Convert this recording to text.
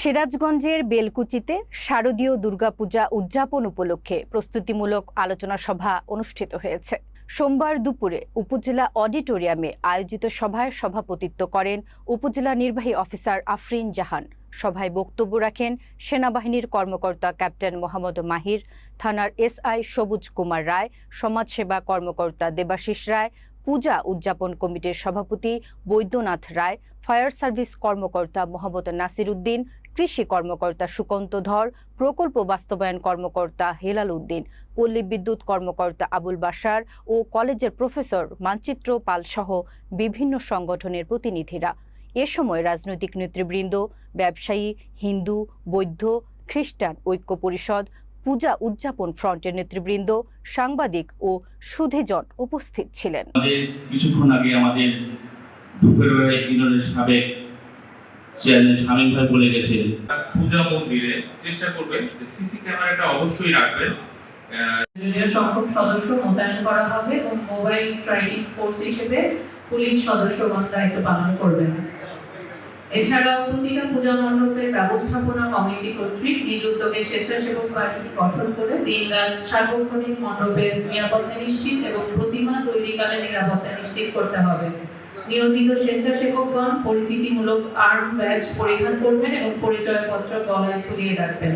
সিরাজগঞ্জের বেলকুচিতে শারদীয় দুর্গাপূজা উদযাপন উপলক্ষে প্রস্তুতিমূলক আলোচনা সভা অনুষ্ঠিত হয়েছে। সোমবার দুপুরে উপজেলা অডিটোরিয়ামে আয়োজিত সভায় সভাপতিত্ব করেন উপজেলা নির্বাহী অফিসার আফরিন জাহান। সভায় বক্তব্য রাখেন সেনাবাহিনীর কর্মকর্তা ক্যাপ্টেন মোহাম্মদ মাহির, থানার এসআই সবুজ কুমার রায়, সমাজসেবা কর্মকর্তা দেবাশিস রায়, পূজা উদযাপন কমিটির সভাপতি বৈদ্যনাথ রায়, ফায়ার সার্ভিস কর্মকর্তা মোহাম্মদ নাসির উদ্দিন কৃষি কর্মকর্তা সুকন্ত ধর, প্রকল্প বাস্তবায়ন কর্মকর্তা হেলাল উদ্দিন, পল্লী বিদ্যুৎ কর্মকর্তা আবুল বাসার ও কলেজের প্রফেসর মানচিত্র পাল সহ বিভিন্ন সংগঠনের প্রতিনিধিরা। এ সময় রাজনৈতিক নেতৃবৃন্দ, ব্যবসায়ী, হিন্দু, বৌদ্ধ, খ্রিস্টান ঐক্য পরিষদ, পূজা উদযাপন ফ্রন্টের নেতৃবৃন্দ, সাংবাদিক ও সুধীজন উপস্থিত ছিলেন। কিছুক্ষণ আগে আমাদের সাবেক চেয়ারম্যান শামীম ভাই বলে গেছেন পূজা মন্দিরে চেষ্টা করবেন সিসি ক্যামেরাটা অবশ্যই রাখবেন। সংখ্যক সদস্য মোতায়েন করা হবে এবং মোবাইল স্ট্রাইকিং ফোর্স হিসেবে পুলিশ সদস্যগণ দায়িত্ব পালন করবেন। এছাড়াও প্রতিটা পূজা মণ্ডপের ব্যবস্থাপনা কমিটি কর্তৃক নিজ উদ্যোগে স্বেচ্ছাসেবক বাহিনী গঠন করে দিনরাত সার্বক্ষণিক মণ্ডপের নিরাপত্তা নিশ্চিত এবং প্রতিমা তৈরিকালে নিরাপত্তা নিশ্চিত করতে হবে। নিয়োজিত স্বেচ্ছাসেবকগণ পরিচিতিমূলক আর্ম ব্যাজ পরিধান করবেন এবং পরিচয়পত্র গলায় ঝুলিয়ে রাখবেন।